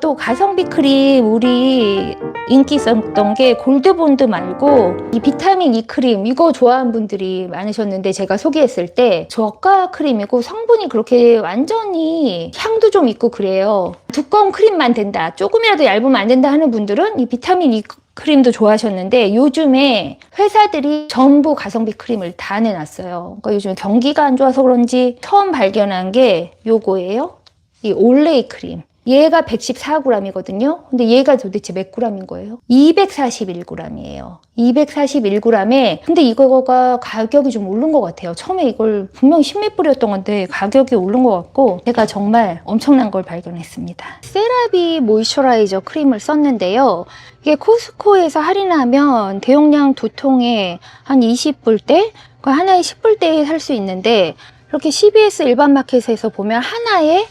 또 가성비 크림 우리 인기 있었던 게 골드본드 말고 이 비타민 E 크림 이거 좋아하는 분들이 많으셨는데 제가 소개했을 때 저가 크림이고 성분이 그렇게 완전히 향도 좀 있고 그래요. 두꺼운 크림만 된다. 조금이라도 얇으면 안 된다 하는 분들은 이 비타민 E 크림도 좋아하셨는데 요즘에 회사들이 전부 가성비 크림을 다 내놨어요. 그러니까 요즘 경기가 안 좋아서 그런지 처음 발견한 게 요거예요. 이 올레이 크림. 얘가 114g이거든요. 근데 얘가 도대체 몇 g인 거예요? 241g이에요. 241g에 근데 이거가 가격이 좀 오른 것 같아요. 처음에 이걸 분명히 십몇 불이었던 건데 가격이 오른 것 같고 제가 정말 엄청난 걸 발견했습니다. 세라비 모이스처라이저 크림을 썼는데요. 이게 코스코에서 할인하면 대용량 두 통에 한 20불대? 그 하나에 10불대에 살 수 있는데 이렇게 CBS 일반 마켓에서 보면 하나에 어,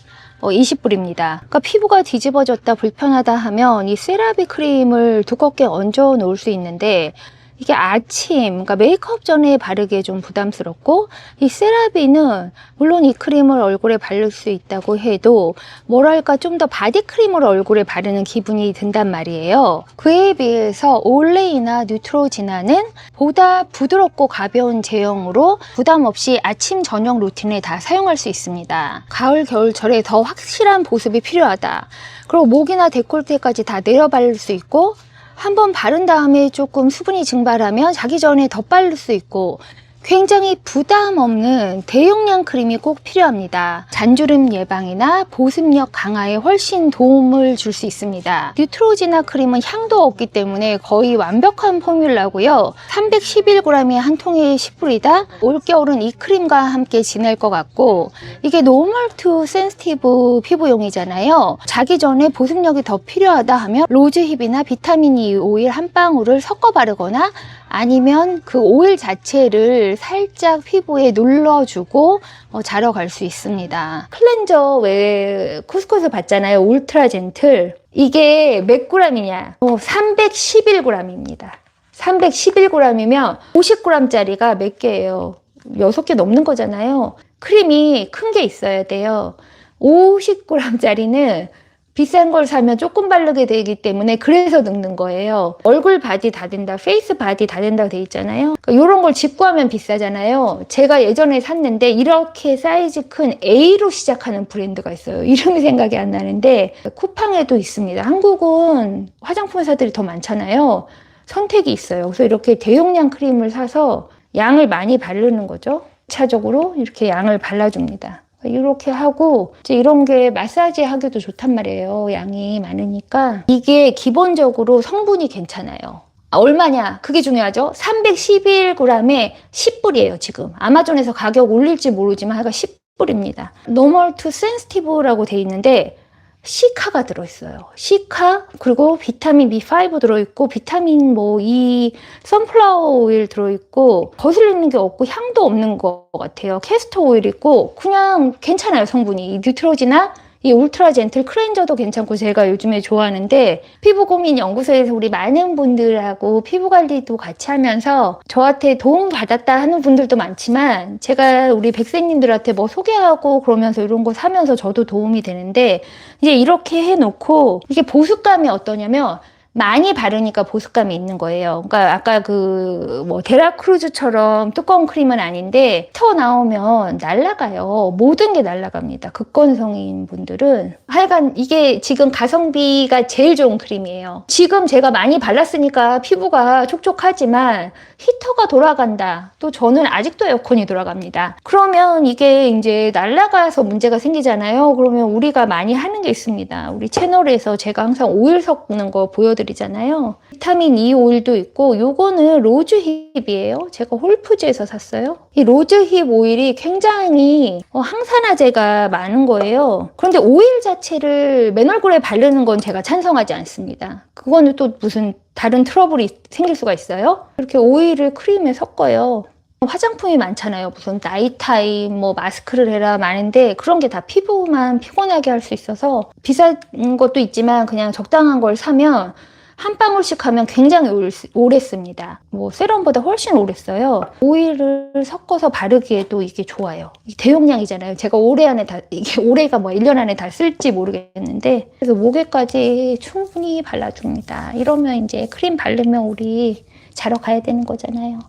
20불입니다. 그러니까 피부가 뒤집어졌다 불편하다 하면 이 세라비 크림을 두껍게 얹어 놓을 수 있는데 이게 아침, 그러니까 메이크업 전에 바르기 좀 부담스럽고 이 세라비는 물론 이 크림을 얼굴에 바를 수 있다고 해도 뭐랄까 좀 더 바디 크림을 얼굴에 바르는 기분이 든단 말이에요. 그에 비해서 올레이나 뉴트로지나는 보다 부드럽고 가벼운 제형으로 부담 없이 아침 저녁 루틴에 다 사용할 수 있습니다. 가을 겨울철에 더 확실한 보습이 필요하다. 그리고 목이나 데콜테까지 다 내려 바를 수 있고 한번 바른 다음에 조금 수분이 증발하면 자기 전에 더 바를 수 있고 굉장히 부담 없는 대용량 크림이 꼭 필요합니다. 잔주름 예방이나 보습력 강화에 훨씬 도움을 줄 수 있습니다. 뉴트로지나 크림은 향도 없기 때문에 거의 완벽한 포뮬라고요. 311g이 한 통에 10불이다. 올겨울은 이 크림과 함께 지낼 것 같고 이게 노멀 투 센스티브 피부용이잖아요. 자기 전에 보습력이 더 필요하다 하면 로즈힙이나 비타민 E 오일 한 방울을 섞어 바르거나 아니면 그 오일 자체를 살짝 피부에 눌러주고 어, 자러 갈 수 있습니다. 클렌저 왜 코스코에서 봤잖아요. 울트라 젠틀. 이게 몇 g이냐? 어, 311g입니다. 311g이면 50g짜리가 몇 개예요? 6개 넘는 거잖아요. 크림이 큰 게 있어야 돼요. 50g짜리는 비싼 걸 사면 조금 바르게 되기 때문에 그래서 늙는 거예요. 얼굴 바디 다 된다, 페이스 바디 다 된다고 돼 있잖아요. 그러니까 이런 걸 직구하면 비싸잖아요. 제가 예전에 샀는데 이렇게 사이즈 큰 A로 시작하는 브랜드가 있어요. 이름이 생각이 안 나는데 쿠팡에도 있습니다. 한국은 화장품 회사들이 더 많잖아요. 선택이 있어요. 그래서 이렇게 대용량 크림을 사서 양을 많이 바르는 거죠. 차적으로 이렇게 양을 발라줍니다. 이렇게 하고 이제 이런 게 마사지 하기도 좋단 말이에요. 양이 많으니까 이게 기본적으로 성분이 괜찮아요. 아, 얼마냐? 그게 중요하죠. 311g에 10불이에요, 지금. 아마존에서 가격 올릴지 모르지만 하여간 10불입니다. 노멀 투 센스티브라고 돼 있는데 시카가 들어있어요. 시카 그리고 비타민 B5 들어있고 비타민 뭐 이 선플라워 오일 들어있고 거슬리는 게 없고 향도 없는 것 같아요. 캐스터 오일 있고 그냥 괜찮아요 성분이 이 뉴트로지나 이 울트라 젠틀 크렌저도 괜찮고 제가 요즘에 좋아하는데 피부 고민 연구소에서 우리 많은 분들하고 피부 관리도 같이 하면서 저한테 도움 받았다 하는 분들도 많지만 제가 우리 백세님들한테 뭐 소개하고 그러면서 이런 거 사면서 저도 도움이 되는데 이제 이렇게 해놓고 이게 보습감이 어떠냐면 많이 바르니까 보습감이 있는 거예요. 그러니까 아까 그 뭐 데라크루즈처럼 두꺼운 크림은 아닌데 터 나오면 날아가요. 모든 게 날아갑니다. 극건성인 분들은 하여간 이게 지금 가성비가 제일 좋은 크림이에요. 지금 제가 많이 발랐으니까 피부가 촉촉하지만 히터가 돌아간다. 또 저는 아직도 에어컨이 돌아갑니다. 그러면 이게 이제 날아가서 문제가 생기잖아요. 그러면 우리가 많이 하는 게 있습니다. 우리 채널에서 제가 항상 오일 섞는 거 보여드리 잖아요. 비타민 E 오일도 있고 요거는 로즈힙이에요. 제가 홀푸즈에서 샀어요. 이 로즈힙 오일이 굉장히 어, 항산화제가 많은 거예요. 그런데 오일 자체를 맨 얼굴에 바르는 건 제가 찬성하지 않습니다. 그거는 또 무슨 다른 트러블이 생길 수가 있어요. 이렇게 오일을 크림에 섞어요. 화장품이 많잖아요. 무슨 나이타임, 뭐 마스크를 해라 많은데 그런 게 다 피부만 피곤하게 할 수 있어서 비싼 것도 있지만 그냥 적당한 걸 사면 한 방울씩 하면 굉장히 올- 오래 씁니다. 뭐 세럼보다 훨씬 오래 써요. 오일을 섞어서 바르기에도 이게 좋아요. 대용량이잖아요. 제가 올해 안에 다 이게 올해가 뭐 1년 안에 다 쓸지 모르겠는데 그래서 목에까지 충분히 발라줍니다. 이러면 이제 크림 바르면 우리 자러 가야 되는 거잖아요.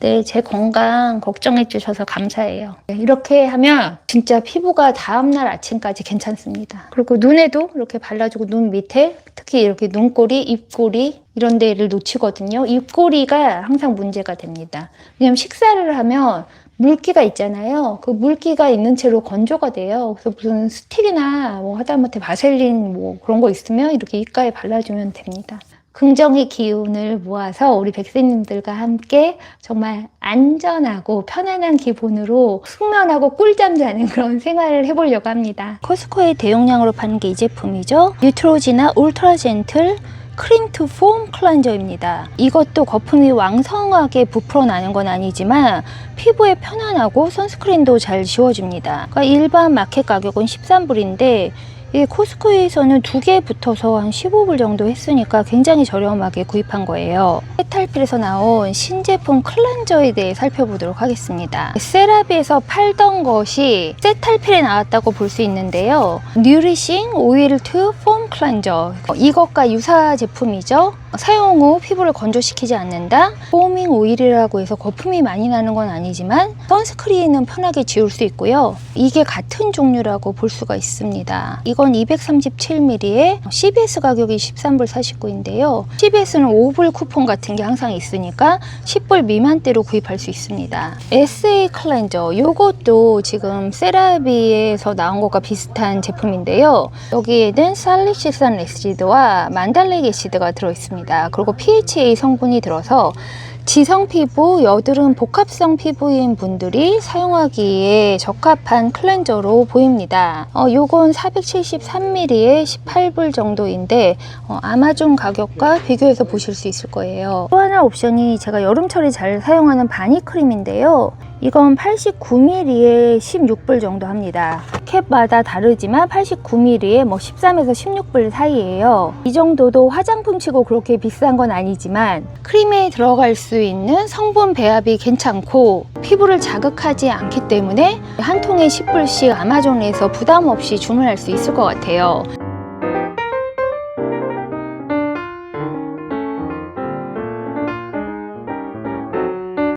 네, 제 건강 걱정해 주셔서 감사해요. 네, 이렇게 하면 진짜 피부가 다음날 아침까지 괜찮습니다. 그리고 눈에도 이렇게 발라주고 눈 밑에 특히 이렇게 눈꼬리, 입꼬리 이런 데를 놓치거든요. 입꼬리가 항상 문제가 됩니다. 왜냐면 식사를 하면 물기가 있잖아요. 그 물기가 있는 채로 건조가 돼요. 그래서 무슨 스틱이나 뭐 하다못해 바셀린 뭐 그런 거 있으면 이렇게 입가에 발라주면 됩니다. 긍정의 기운을 모아서 우리 백세님들과 함께 정말 안전하고 편안한 기분으로 숙면하고 꿀잠 자는 그런 생활을 해보려고 합니다. 코스코의 대용량으로 파는 게 이 제품이죠. 뉴트로지나 울트라 젠틀 크림 투 폼 클렌저입니다. 이것도 거품이 왕성하게 부풀어 나는 건 아니지만 피부에 편안하고 선스크린도 잘 지워줍니다. 그러니까 일반 마켓 가격은 13불인데 이 코스코에서는 두 개 붙어서 한 15불 정도 했으니까 굉장히 저렴하게 구입한 거예요. 페탈필에서 나온 신제품 클렌저에 대해 살펴보도록 하겠습니다. 세라비에서 팔던 것이 세탈필에 나왔다고 볼 수 있는데요. 뉴리싱 오일 투 폼 클렌저 이것과 유사 제품이죠. 사용 후 피부를 건조시키지 않는다. 포밍 오일이라고 해서 거품이 많이 나는 건 아니지만 선스크린은 편하게 지울 수 있고요. 이게 같은 종류라고 볼 수가 있습니다. 이건 237ml에 CBS 가격이 13불 49인데요. CBS는 5불 쿠폰 같은 게 항상 있으니까 10불 미만대로 구입할 수 있습니다. SA 클렌저 요것도 지금 세라비에서 나온 것과 비슷한 제품인데요. 여기에는 살릭시산 에시드와 만달렉 에시드가 들어있습니다. 그리고 PHA 성분이 들어서 지성 피부, 여드름 복합성 피부인 분들이 사용하기에 적합한 클렌저로 보입니다. 어, 요건 473ml에 18불 정도인데 어, 아마존 가격과 비교해서 보실 수 있을 거예요. 또 하나 옵션이 제가 여름철에 잘 사용하는 바니 크림인데요. 이건 89ml에 16불 정도 합니다. 캡마다 다르지만 89ml에 뭐 13에서 16불 사이예요. 이 정도도 화장품 치고 그렇게 비싼 건 아니지만 크림에 들어갈 수 있는 성분 배합이 괜찮고 피부를 자극하지 않기 때문에 한 통에 10불씩 아마존에서 부담 없이 주문할 수 있을 것 같아요.